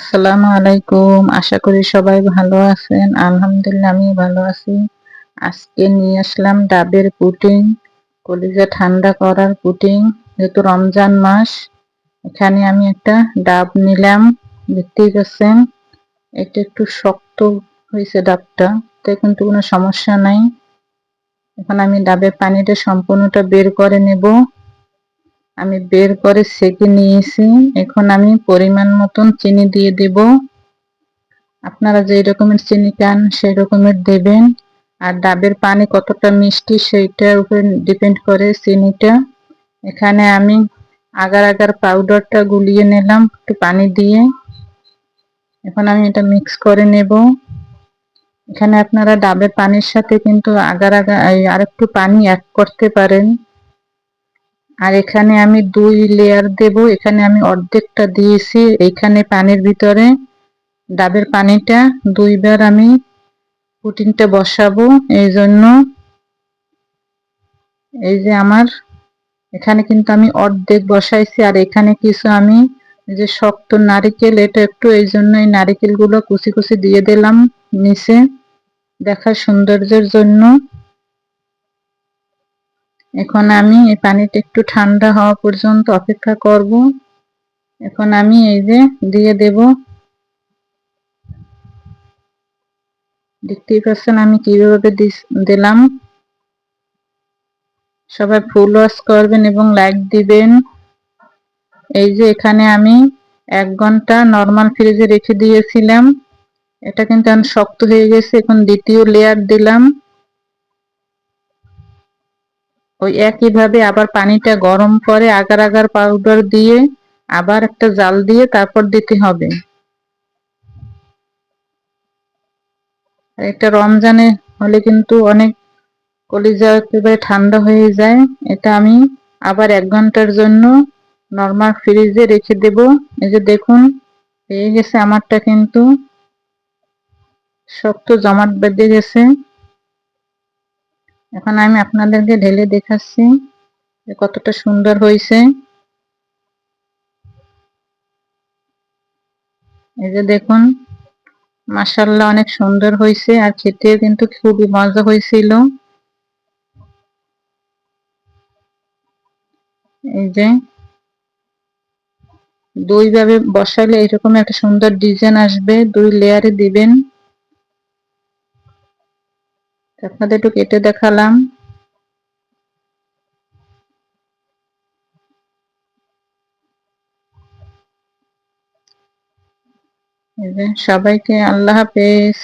আসসালামু আলাইকুম। আশা করি সবাই ভালো আছেন। আলহামদুলিল্লাহ আমি ভালো আছি। আজকে নিয়ে আসলাম ডাবের পুটিং কলিজা ঠান্ডা করার পুটিং যেহেতু রমজান মাস, এখানে আমি একটা ডাব নিলাম। দেখতেই পাচ্ছেন, এটা একটু শক্ত হয়েছে ডাবটা। তাই কিন্তু কোনো সমস্যা নাই। এখন আমি ডাবের পানিটা সম্পূর্ণটা বের করে নেব। আমি বের করে সেকে নিয়েছি। এখন আমি পরিমাণ মতন চিনি দিয়ে দেব। আপনারা যে রকমের চিনি খান সেই রকমের দেবেন। আর ডাবের পানি কতটা মিষ্টি, সেইটার উপর ডিপেন্ড করে চিনিটা। এখানে আমি আগার আগার পাউডারটা গুলিয়ে নিলাম একটু পানি দিয়ে। এখন আমি এটা মিক্স করে নেব। এখানে আপনারা ডাবের পানির সাথে কিন্তু আগার আগা আর একটু পানি অ্যাড করতে পারেন। আর এখানে আমি দুই লেয়ার দেব। এখানে আমি অর্ধেকটা দিয়েছি। এখানে পানির ভিতরে ডাবের পানিটা দুইবার আমি পুটিনটা বসাবো। এই জন্য এই যে আমার এখানে কিন্তু আমি অর্ধেক বসাইছি। আর এখানে কিছু আমি যে শক্ত নারিকেল, এটা একটু এই জন্য এই নারিকেলগুলো কুচি কুচি দিয়ে দিলাম নিচে। দেখার সৌন্দর্যের জন্য এখন আমি এই পানিটা একটু ঠান্ডা হওয়া পর্যন্ত অপেক্ষা করব। এখন আমি এই যে দিয়ে দেব। দেখতেই পাচ্ছেন আমি কীভাবে দিলাম। সবাই ফুল ওয়াশ করবেন এবং লাইক দিবেন। এই যে এখানে আমি এক ঘণ্টা নর্মাল ফ্রিজে রেখে দিয়েছিলাম। এটা কিন্তু শক্ত হয়ে গেছে। এখন দ্বিতীয় লেয়ার দিলাম। ওই একইভাবে আবার পানিটা গরম করে আগার আগার পাউডার দিয়ে আবার একটা জাল দিয়ে তারপর দিতে হবে। এটা রমজানে হলে কিন্তু অনেক কলিজা একেবারে ঠান্ডা হয়ে যায়। এটা আমি আবার এক ঘণ্টার জন্য নর্মাল ফ্রিজে রেখে দেব। এই যে দেখুন, পেয়ে গেছে আমারটা কিন্তু শক্ত জমাট বেঁধে গেছে। এখন আমি আপনাদেরকে ঢেলে দেখাচ্ছি যে কতটা সুন্দর হয়েছে। এই যে দেখুন মাসাল্লাহ অনেক সুন্দর হয়েছে আর খেতেও কিন্তু খুবই মজা হয়েছিল। এই যে দুইভাবে বসালে এরকম একটা সুন্দর ডিজাইন আসবে, দুই লেয়ারে দিবেন। আপনাদের একটু কেটে দেখালাম। সবাইকে আল্লাহ হাফেজ।